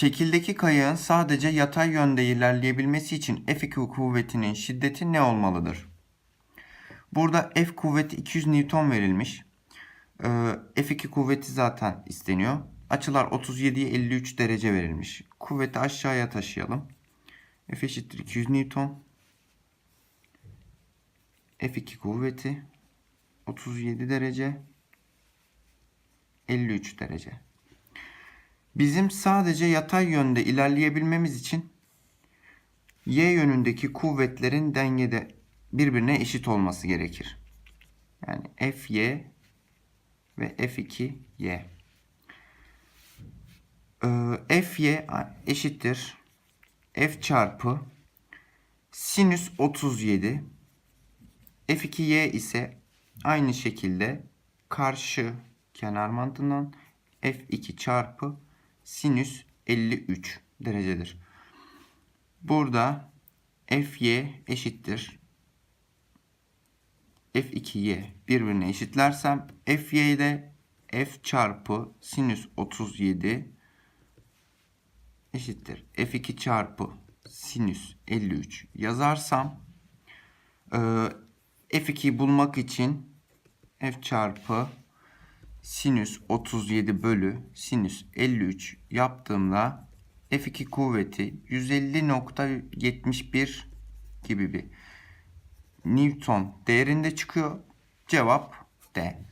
Şekildeki kayığın sadece yatay yönde ilerleyebilmesi için F2 kuvvetinin şiddeti ne olmalıdır? Burada F kuvveti 200 Newton verilmiş. Ee, F2 kuvveti zaten isteniyor. Açılar 37'ye 53 derece verilmiş. Kuvveti aşağıya taşıyalım. F eşittir 200 Newton. F2 kuvveti 37 derece 53 derece. Bizim sadece yatay yönde ilerleyebilmemiz için y yönündeki kuvvetlerin dengede birbirine eşit olması gerekir. Yani Fy ve F2y. Ee, Fy eşittir F çarpı sinüs 37 F2y ise aynı şekilde karşı kenar mantığından F2 çarpı sinüs 53 derecedir. Burada Fy eşittir. F2y birbirine eşitlersem Fy'de F çarpı sinüs 37 eşittir. F2 çarpı sinüs 53 yazarsam e, F2'yi bulmak için F çarpı sinüs 37 bölü sinüs 53 yaptığımda F2 kuvveti 150.71 gibi bir Newton değerinde çıkıyor. Cevap D.